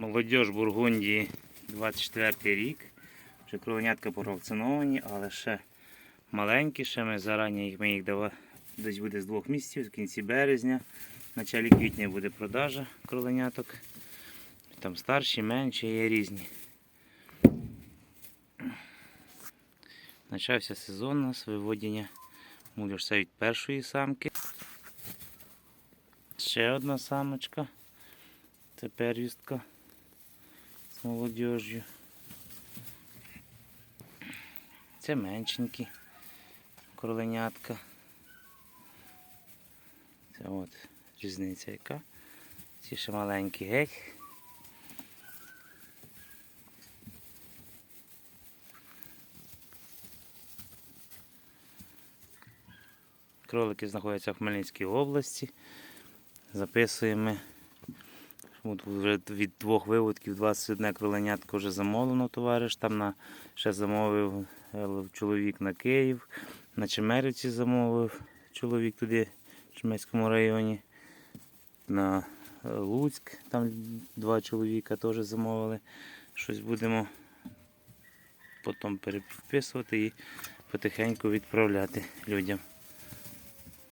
Молодіж Бургундії 24 рік. Вже кровенятка провакциновані, але ще маленькі, ще ми зарані ми їх дава, десь буде з двох місяців, в кінці березня. В началі квітня буде продажа кроленяток. Там старші, менші, є різні. Почався сезон у нас виводення муляжця від першої самки. Ще одна самочка. Це первістка з молодіжжю. Це меншенькі кроленятка. Це от різниця яка. Ці ще маленькі геть. Кролики знаходяться в Хмельницькій області. Записуємо. От вже від двох виводків 21 кроленятко вже замовлено товариш. Там на, ще замовив е, чоловік на Київ, на Чемерівці замовив чоловік туди, в Чемецькому районі. На е, Луцьк, там два чоловіка теж замовили. Щось будемо потім переписувати і потихеньку відправляти людям.